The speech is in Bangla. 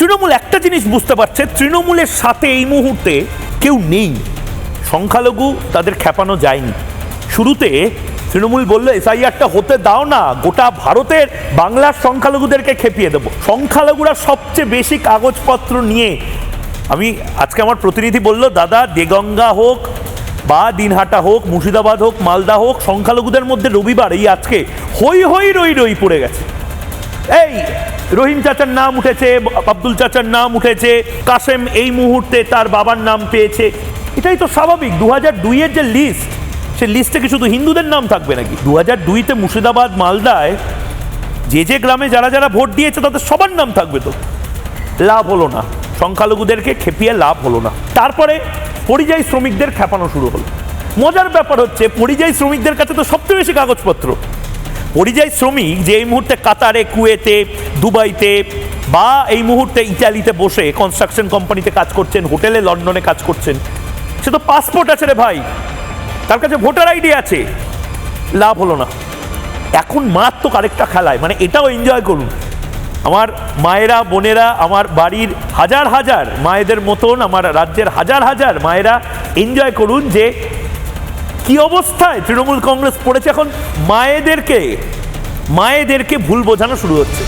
তৃণমূল একটা জিনিস বুঝতে পারছে, তৃণমূলের সাথে এই মুহূর্তে কেউ নেই। সংখ্যালঘু তাদের খেপানো যায়নি। শুরুতে তৃণমূল বলল, এসআইআরটা হতে দাও না, গোটা ভারতের বাংলার সংখ্যালঘুদেরকে খেপিয়ে দেবো। সংখ্যালঘুরা সবচেয়ে বেশি কাগজপত্র নিয়ে, আমি আজকে আমার প্রতিনিধি বলল, দাদা, দেগঙ্গা হোক বা দিনহাটা হোক, মুর্শিদাবাদ হোক, মালদা হোক, সংখ্যালঘুদের মধ্যে রবিবার এই আজকে হই হই রই রই পড়ে গেছে। এই রহিম চাচার নাম উঠেছে, আব্দুল চাচার নাম উঠেছে কাসেম এই মুহূর্তে তার বাবার নাম পেয়েছে। এটাই তো স্বাভাবিক দু হাজার দুইয়ের যে লিস্ট সে লিস্টে কি শুধু হিন্দুদের নাম থাকবে নাকি? দু হাজার দুইতে মুর্শিদাবাদ, মালদায় যে যে গ্রামে যারা যারা ভোট দিয়েছে, তাদের সবার নাম থাকবে তো। লাভ হলো না। সংখ্যালঘুদেরকে খেপিয়ে লাভ হলো না। তারপরে পরিযায়ী শ্রমিকদের খেপানো শুরু হলো। মজার ব্যাপার হচ্ছে, পরিযায়ী শ্রমিকদের কাছে তো সবচেয়ে বেশি কাগজপত্র। পরিযায়ী শ্রমিক যে এই মুহূর্তে কাতারে, কুয়েতে, দুবাইতে বা এই মুহূর্তে ইতালিতে বসে কনস্ট্রাকশন কোম্পানিতে কাজ করছেন, হোটেলে লন্ডনে কাজ করছেন, সে তো পাসপোর্ট আছে রে ভাই। তার কাছে ভোটার আইডি আছে। লাভ হলো না। এখন মারাত্মক আরেকটা খেলায় মানে এটাও এনজয় করুন। আমার মায়েরা, বোনেরা, আমার বাড়ির হাজার হাজার মায়েদের মতন, আমার রাজ্যের হাজার হাজার মায়েরা এনজয় করুন যে কি অবস্থায় তৃণমূল কংগ্রেস পড়েছে এখন? মায়েদেরকে মায়েদেরকে ভুল বোঝানো শুরু হচ্ছে।